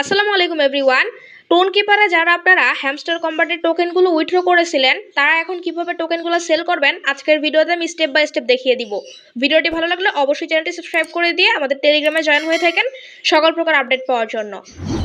আসসালামু আলাইকুম everyone. Tone কিপারে যারা আপনারা হ্যামস্টার কম্বাটের টোকেনগুলো উইথড্র করেছিলেন, তারা এখন কীভাবে টোকেনগুলো সেল করবেন, আজকের ভিডিওতে আমি স্টেপ বাই স্টেপ দেখিয়ে দিব। ভিডিওটি ভালো লাগলে অবশ্যই চ্যানেলটি সাবস্ক্রাইব করে দিয়ে আমাদের টেলিগ্রামে জয়েন হয়ে থাকেন। সকল প্রকার আপডেট পাওয়ার জন্য।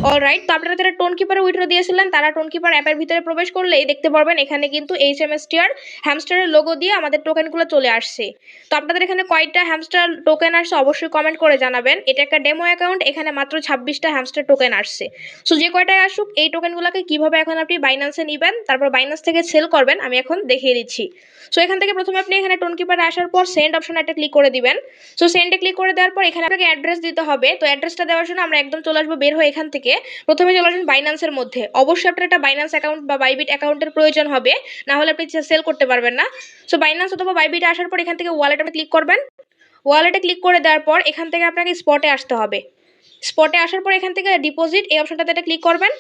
অলরাইট তো আপনারা যারা টোন কিপারে দিয়েছিলেন, তারা টোন কিপার অ্যাপের ভিতরে প্রবেশ করলেই দেখতে পারবেন এখানে কিন্তু এইচ এম এস টিআর হ্যামস্টারের লোগো দিয়ে আমাদের টোকেনগুলো চলে আসছে। তো আপনাদের এখানে কয়টা হ্যামস্টার টোকেন আসছে অবশ্যই কমেন্ট করে জানাবেন। এটা একটা ডেমো অ্যাকাউন্ট এখানে মাত্র ছাব্বিশটা হ্যামস্টার টোকেন আসছে। সো যে কয়টায় আসুক, এই টোকেনগুলোকে কীভাবে এখন আপনি বাইন্যান্সে নেবেন, তারপর বাইন্যান্স থেকে সেল করবেন, আমি এখন দেখিয়ে দিচ্ছি। সো এখান থেকে প্রথমে আপনি এখানে টোন কিপারে আসার পর সেন্ড অপশন একটা ক্লিক করে দিবেন। সো সেন্ডে ক্লিক করে দেওয়ার পর এখানে আপনাকে অ্যাড্রেস দিতে হবে। তো অ্যাড্রেসটা দেওয়ার জন্য আমরা একদম চলে আসব, বের হয়ে এখান থেকে। প্রথমে চলে আসবেন বাইন্যান্সের মধ্যে। অবশ্যই আপনার একটা বাইন্যান্স অ্যাকাউন্ট বা বাইবিট অ্যাকাউন্টের প্রয়োজন হবে। না হলে আপনি সেল করতে পারবেন না। সো বাইন্যান্স অথবা বাইবিটে আসার পর এখান থেকে ওয়ালেটে ক্লিক করবেন। ওয়ালেটে ক্লিক করে দেওয়ার পর এখান থেকে আপনাকে স্পটে আসতে হবে। স্পটে আসার পর এখান থেকে ডিপোজিট এই অপশনটাতে একটা ক্লিক করবেন।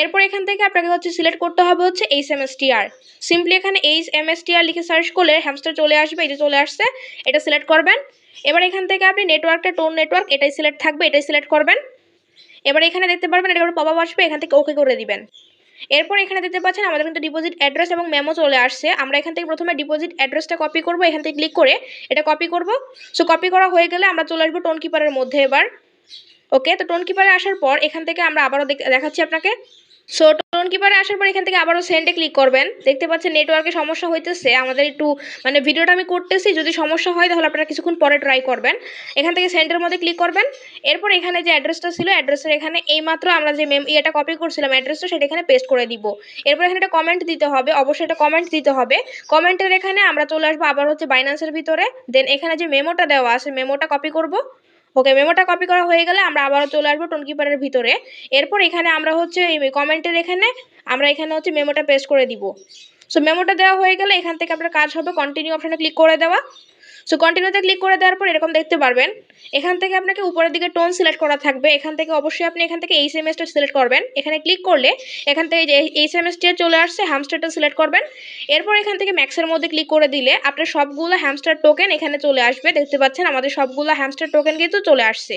এরপর এখান থেকে আপনাকে হচ্ছে সিলেক্ট করতে হবে হচ্ছে H M S TR simply এখানে এইচ এম এস টিআর লিখে সার্চ করলে হ্যামস্টার চলে আসবে যে চলে আসছে, এটা সিলেক্ট করবেন। এবার এখান থেকে আপনি নেটওয়ার্কটা টোন নেটওয়ার্ক এটাই সিলেক্ট থাকবে, এটাই সিলেক্ট করবেন। এবার এখানে দেখতে পারবেন এটা পপ আসবে, এখান থেকে ওকে করে দিবেন। এরপর এখানে দেখতে পাচ্ছেন আমাদের কিন্তু ডিপোজিট অ্যাড্রেস এবং মেমো চলে আসছে। আমরা এখান থেকে প্রথমে ডিপোজিট অ্যাড্রেসটা কপি করব, এখান থেকে ক্লিক করে এটা কপি করব। সো কপি করা হয়ে গেলে আমরা চলে আসব টোন কিপারের মধ্যে এবার। ওকে তো টোন কিপারে আসার পর এখান থেকে আমরা আবারও দেখাচ্ছি আপনাকে। সো টোন কিপারে আসার পর এখান থেকে আবারও সেন্ডে ক্লিক করবেন। দেখতে পাচ্ছেন নেটওয়ার্কে সমস্যা হইতেছে। আমাদের একটু মানে ভিডিওটা আমি করতেছি, যদি সমস্যা হয় তাহলে আপনারা কিছুক্ষণ পরে ট্রাই করবেন। এখান থেকে সেন্ডের মধ্যে ক্লিক করবেন। এরপর এখানে যে অ্যাড্রেসটা ছিল অ্যাড্রেসের এখানে এইমাত্র আমরা যে মেম ইয়েটা কপি করছিলাম অ্যাড্রেসটা সেটা এখানে পেস্ট করে দিব। এরপর এখানে একটা কমেন্ট দিতে হবে। অবশ্যই একটা কমেন্ট দিতে হবে। কমেন্টের এখানে আমরা চলে আসব আবার হচ্ছে বাইন্যান্সের ভিতরে। দেন এখানে যে মেমোটা দেওয়া আছে মেমোটা কপি করব। ওকে মেমোটা কপি করা হয়ে গেলে আমরা আবারও চলে আসব টোনকিপারের ভিতরে। এরপর এখানে আমরা হচ্ছে এই কমেন্টের এখানে আমরা এখানে হচ্ছে মেমোটা পেস্ট করে দিব। সো মেমোটা দেওয়া হয়ে গেলে এখান থেকে আপনার কাজ হবে কন্টিনিউ অপশানে ক্লিক করে দেওয়া। সো কন্টিনিউতে ক্লিক করে দেওয়ার পর এরকম দেখতে পারবেন। এখান থেকে আপনাকে উপরের দিকে টোন সিলেক্ট করা থাকবে। এখান থেকে অবশ্যই আপনি এখান থেকে এইচ এম এসটা সিলেক্ট করবেন। এখানে ক্লিক করলে এখান থেকে যে এইচ এম এসটা চলে আসছে হ্যামস্টারটা সিলেক্ট করবেন। এরপর এখান থেকে ম্যাক্সের মধ্যে ক্লিক করে দিলে আপনার সবগুলো হ্যামস্টার টোকেন এখানে চলে আসবে। দেখতে পাচ্ছেন আমাদের সবগুলো হ্যামস্টার টোকেন কিন্তু চলে আসছে।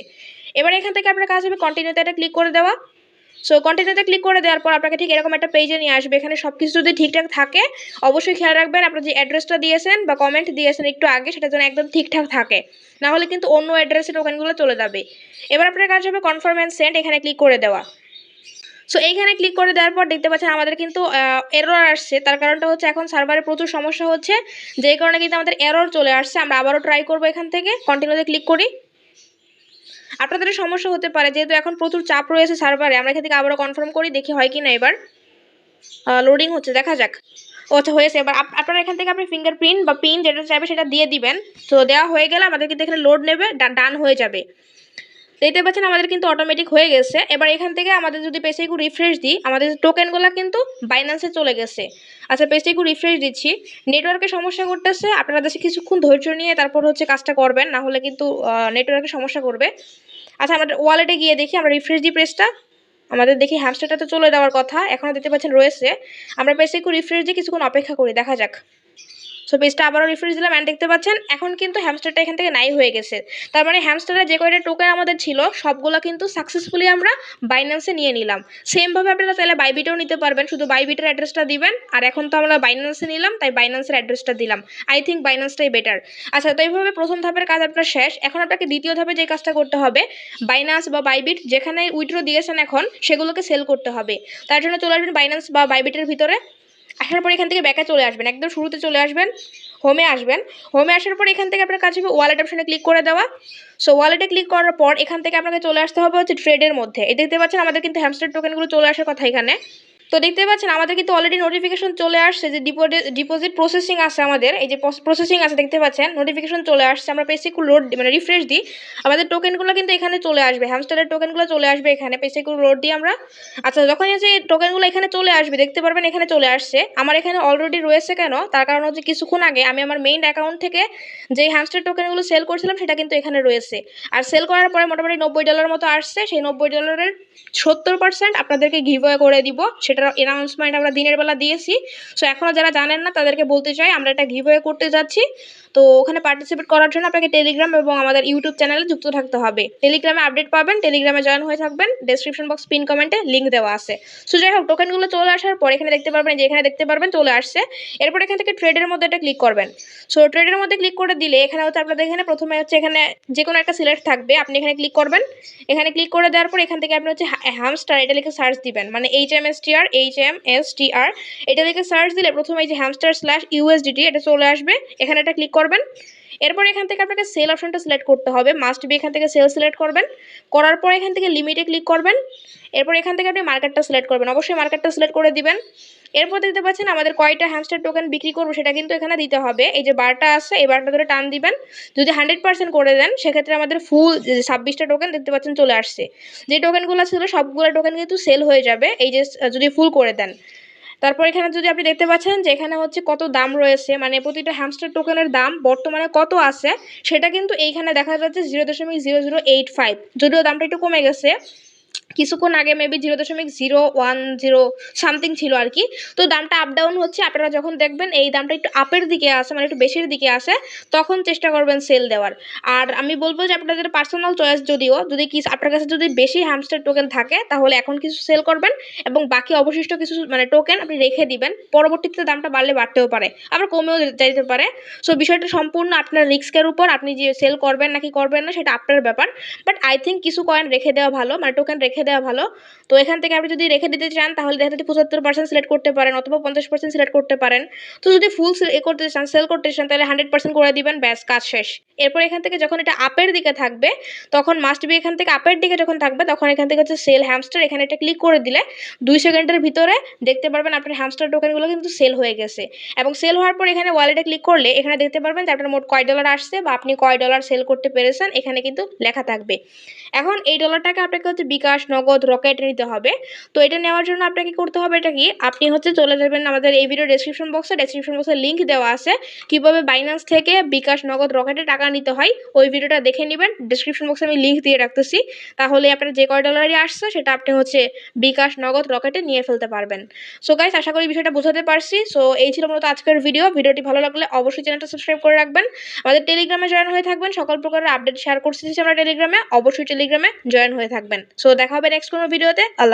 এবার এখান থেকে আপনার কাজ হবে কন্টিনিউতে একটা ক্লিক করে দেওয়া। সো কন্টিনিউতে ক্লিক করে দেওয়ার পর আপনাকে ঠিক এরকম একটা পেজে নিয়ে আসবে। এখানে সব কিছু যদি ঠিকঠাক থাকে, অবশ্যই খেয়াল রাখবেন আপনার যে অ্যাড্রেসটা দিয়েছেন বা কমেন্ট দিয়েছেন একটু আগে, সেটা যেন একদম ঠিকঠাক থাকে। না হলে কিন্তু অন্য অ্যাড্রেসে টোকেনগুলো চলে যাবে। এবার আপনার কাজ হবে কনফার্ম অ্যান্ড সেন্ড এখানে ক্লিক করে দেওয়া। সো এইখানে ক্লিক করে দেওয়ার পর দেখতে পাচ্ছেন আমাদের কিন্তু এরর আসছে। তার কারণটা হচ্ছে এখন সার্ভারে প্রচুর সমস্যা হচ্ছে। যেই কারণে কিন্তু আমাদের এরর চলে আসছে। আমরা আবারও ট্রাই করব এখান থেকে। কন্টিনিউতে ক্লিক করি। আপনাদের সমস্যা হতে পারে, যেহেতু এখন প্রচুর চাপ রয়েছে সার্ভারে আমরা এখান থেকে আবারও কনফার্ম করি, দেখি হয় কি না এবার লোডিং হচ্ছে, দেখা যাক। আচ্ছা হয়েছে। এবার আপনারা এখান থেকে আপনি ফিঙ্গারপ্রিন্ট বা পিন যেটা চাইবে সেটা দিয়ে দিবেন। তো দেওয়া হয়ে গেলে আমাদের কিন্তু এখানে লোড নেবে ডান হয়ে যাবে। দেখতে পাচ্ছেন, আমাদের কিন্তু অটোমেটিক হয়ে গেছে। এবার এখান থেকে আমাদের যদি পেসে একটু রিফ্রেশ দিই, আমাদের টোকেনগুলো কিন্তু বাইন্যান্সে চলে গেছে। আচ্ছা পেসে একটু রিফ্রেশ দিচ্ছি। নেটওয়ার্কের সমস্যা করতেছে। আপনারা দেশে কিছুক্ষণ ধৈর্য নিয়ে তারপর হচ্ছে কাজটা করবেন, না হলে কিন্তু নেটওয়ার্কের সমস্যা করবে। আচ্ছা আমাদের ওয়ালেটে গিয়ে দেখি, আমরা রিফ্রেশ দিই প্রেসটা আমাদের দেখি হ্যামস্টারটা তো চলে যাওয়ার কথা এখনও দেখতে পাচ্ছেন রয়েছে। আমরা প্রেসে একটু রিফ্রেশ দিয়ে কিছুক্ষণ অপেক্ষা করি, দেখা যাক। সো পেজটা আবারও রিফ্রেশ দিলাম অ্যান্ড দেখতে পাচ্ছেন, এখন কিন্তু হ্যামস্টারটা এখান থেকে নাই হয়ে গেছে। তার মানে হ্যামস্টারের যে কয়টা টোকেন আমাদের ছিল, সবগুলো কিন্তু সাকসেসফুলি আমরা বাইন্যান্সে নিয়ে নিলাম। সেমভাবে আপনারা চাইলে বাইবিটেও নিতে পারবেন, শুধু বাইবিটের অ্যাড্রেসটা দিবেন, আর এখন তো আমরা বাইন্যান্সে নিলাম, তাই বাইন্যান্সের অ্যাড্রেসটা দিলাম। আই থিঙ্ক বাইন্যান্সটাই বেটার আচ্ছা তো এইভাবে প্রথম ধাপের কাজ আপনার শেষ। এখন আপনাকে দ্বিতীয় ধাপে যে কাজটা করতে হবে বাইন্যান্স বা বাইবিট যেখানে উইথড্র দিয়েছেন এখন, সেগুলোকে সেল করতে হবে। তার জন্য চলে আসবেন বাইন্যান্স বা বাইবিটের ভিতরে। আসার পর এখান থেকে ব্যাকে চলে আসবেন, একদম শুরুতে চলে আসবেন হোমে আসবেন। হোমে আসার পর এখান থেকে আপনার কাছে হবে ওয়ালেট অপশানে ক্লিক করে দেওয়া। সো ওয়ালেটে ক্লিক করার পর এখান থেকে আপনাকে চলে আসতে হবে হচ্ছে ট্রেডের মধ্যে। এই দেখতে পাচ্ছেন আমাদের কিন্তু হ্যামস্টার টোকেনগুলো চলে আসার কথা এখানে। তো দেখতে পাচ্ছেন, আমাদের কিন্তু অলরেডি নোটিফিকেশন চলে আসছে যে ডিপোজিট প্রসেসিং আছে আমাদের। এই যে প্রসেসিং আছে, দেখতে পাচ্ছেন নোটিফিকেশন চলে আসছে। আমরা পেসিকু লোড মানে রিফ্রেশ দিই। আমাদের টোকেনগুলো কিন্তু এখানে চলে আসবে হ্যামস্টারের টোকেনগুলো চলে আসবে এখানে। পেসিকু লোড দিই আমরা। আচ্ছা যখন যে টোকেনগুলো এখানে চলে আসবে, দেখতে পারবেন এখানে চলে আসছে। আমার এখানে অলরেডি রয়েছে কেন? তার কারণ হচ্ছে কিছুক্ষণ আগে আমি আমার মেইন অ্যাকাউন্ট থেকে যে হ্যামস্টার টোকেনগুলো সেল করছিলাম, সেটা কিন্তু এখানে রয়েছে। আর সেল করার পরে মোটামুটি নব্বই ডলার মতো আসছে। সেই নব্বই ডলারের সত্তর পার্সেন্ট আপনাদেরকে গিভওয়ে করে দিব। সেটার অ্যানাউন্সমেন্ট আমরা দিনের বেলা দিয়েছি। সো এখনও যারা জানেন না, তাদেরকে বলতে চাই, আমরা এটা গিভওয়ে করতে যাচ্ছি। তো ওখানে পার্টিসিপেট করার জন্য আপনাকে টেলিগ্রাম এবং আমাদের ইউটিউব চ্যানেলে যুক্ত থাকতে হবে। টেলিগ্রামে আপডেট পাবেন টেলিগ্রামে জয়েন হয়ে থাকবেন ডেসক্রিপশন বক্স পিন কমেন্টে লিঙ্ক দেওয়া আছে। সো যাই হোক টোকেনগুলো চলে আসার পর এখানে দেখতে পারবেন যে এখানে দেখতে পারবেন চলে আসছে। এরপর এখান থেকে ট্রেডের মধ্যে এটা ক্লিক করবেন। সো ট্রেডের মধ্যে ক্লিক করে দিলে এখানে হচ্ছে আপনাদের এখানে প্রথমে হচ্ছে এখানে যে কোনো একটা সিলেক্ট থাকবে, আপনি এখানে ক্লিক করবেন। এখানে ক্লিক করে দেওয়ার পর এখান থেকে আপনি হচ্ছে হ্যামস্টার এটা লিখে সার্চ দিবেন। মানে H M S T R H M S T R এটা লিখে সার্চ দিলে প্রথমে এই যে হ্যামস্টার স্ল্যাশ ইউএসডিটি এটা চলে আসবে। এখানে এটা ক্লিক করবেন এরপর এখান থেকে আপনাকে সেল অপশনটা সিলেক্ট করতে হবে। মাস্ট বি এখান থেকে সেল সিলেক্ট করবেন। করার পর এখান থেকে লিমিটে ক্লিক করবেন। এরপর এখান থেকে আপনি মার্কেটটা সিলেক্ট করবেন। অবশ্যই মার্কেটটা সিলেক্ট করে দিবেন। এরপর দেখতে পাচ্ছেন আমাদের কয়টা হ্যামস্টার টোকেন বিক্রি করব সেটা কিন্তু এখানে দিতে হবে। এই যে বারটা আছে, এই বারটা ধরে টান দিবেন। যদি হান্ড্রেড পার্সেন্ট করে দেন, সেক্ষেত্রে আমাদের ফুল ছাব্বিশটা টোকেন দেখতে পাচ্ছেন চলে আসছে। যে টোকেনগুলো ছিল, সবগুলো টোকেন কিন্তু সেল হয়ে যাবে। এই যে, যদি ফুল করে দেন। তারপর এখানে যদি আপনি দেখতে পাচ্ছেন যে এখানে হচ্ছে কত দাম রয়েছে মানে প্রতিটা হ্যামস্টার টোকেনের দাম বর্তমানে কত আছে, সেটা কিন্তু এইখানে দেখা যাচ্ছে জিরো দশমিক জিরো জিরো এইট ফাইভ যদিও দামটা একটু কমে গেছে। কিছুক্ষণ আগে মেবি জিরো দশমিক জিরো ওয়ান জিরো সামথিং ছিল আর কি তো দামটা আপ ডাউন হচ্ছে, আপনারা যখন দেখবেন এই দামটা একটু আপের দিকে আসে মানে একটু বেশির দিকে আসে, তখন চেষ্টা করবেন সেল দেওয়ার। আর আমি বলব যে আপনাদের পার্সোনাল চয়েস যদিও, যদি কি আপনার কাছে যদি বেশি হ্যামস্টার টোকেন থাকে, তাহলে এখন কিছু সেল করবেন এবং বাকি অবশিষ্ট কিছু মানে টোকেন আপনি রেখে দিবেন। পরবর্তীতে দামটা বাড়লে বাড়তেও পারে, আবার কমেও যেতে পারে। সো বিষয়টা সম্পূর্ণ আপনার রিস্কের উপর, আপনি যে সেল করবেন নাকি করবেন না, সেটা আপনার ব্যাপার। বাট আই থিঙ্ক কিছু কয়েন রেখে দেওয়া ভালো মানে টোকেন রেখে দেওয়া ভালো। তো এখান থেকে আপনি যদি রেখে দিতে চান, তাহলে দেখা যাচ্ছে পঁচাত্তর পার্সেন্ট সিলেক্ট করতে পারেন অথবা পঞ্চাশ পার্সেন্ট সিলেক্ট করতে পারেন। তো যদি ফুল এ করতে চান সেল করতে চান, তাহলে হান্ড্রেড পার্সেন্ট করে দিবেন, ব্যাস, কাজ শেষ। এরপর এখান থেকে যখন এটা আপের দিকে থাকবে, তখন মাস্ট বি এখান থেকে আপের দিকে যখন থাকবে, তখন এখান থেকে হচ্ছে সেল হ্যামস্টার এখানে এটা ক্লিক করে দিলে দুই সেকেন্ডের ভিতরে দেখতে পারবেন আপনার হ্যামস্টার টোকেনগুলো কিন্তু সেল হয়ে গেছে। এবং সেল হওয়ার পর এখানে ওয়ালেটে ক্লিক করলে এখানে দেখতে পারবেন যে আপনার মোট কয় ডলার আসছে বা আপনি কয় ডলার সেল করতে পেরেছেন, এখানে কিন্তু লেখা থাকবে। এখন এই ডলারটাকে আপনাকে হচ্ছে বিকাশ, নগদ রকেট নিতে হবে। তো এটা নেওয়ার জন্য আপনাকে করতে হবে এটা কি, আপনি হচ্ছে চলে যাবেন আমাদের এই ভিডিও ডেসক্রিপশন বক্সে ডেসক্রিপশন বক্সে লিঙ্ক দেওয়া আছে। কীভাবে বাইন্যান্স থেকে বিকাশ, নগদ রকেটে টাকা নিতে হয়, ওই ভিডিওটা দেখে নেবেন। ডেসক্রিপশন বক্সে আমি লিঙ্ক দিয়ে রাখতেছি। তাহলে আপনার যে কয় ডলারই আসছে, সেটা আপনি হচ্ছে বিকাশ নগদ রকেটে নিয়ে ফেলতে পারবেন। সো গাইস আশা করি বিষয়টা বোঝাতে পারছি। সো এই ছিল মূলত আজকের ভিডিও ভিডিওটি ভালো লাগলে অবশ্যই চ্যানেলটা সাবস্ক্রাইব করে রাখবেন। আমাদের টেলিগ্রামে জয়েন হয়ে থাকবেন। সকল প্রকারের আপডেট শেয়ার করতেছি আমরা টেলিগ্রামে অবশ্যই টেলিগ্রামে জয়েন হয়ে থাকবেন। সো দেখা হবে নেক্সট কোনো ভিডিওতে আল্লাহ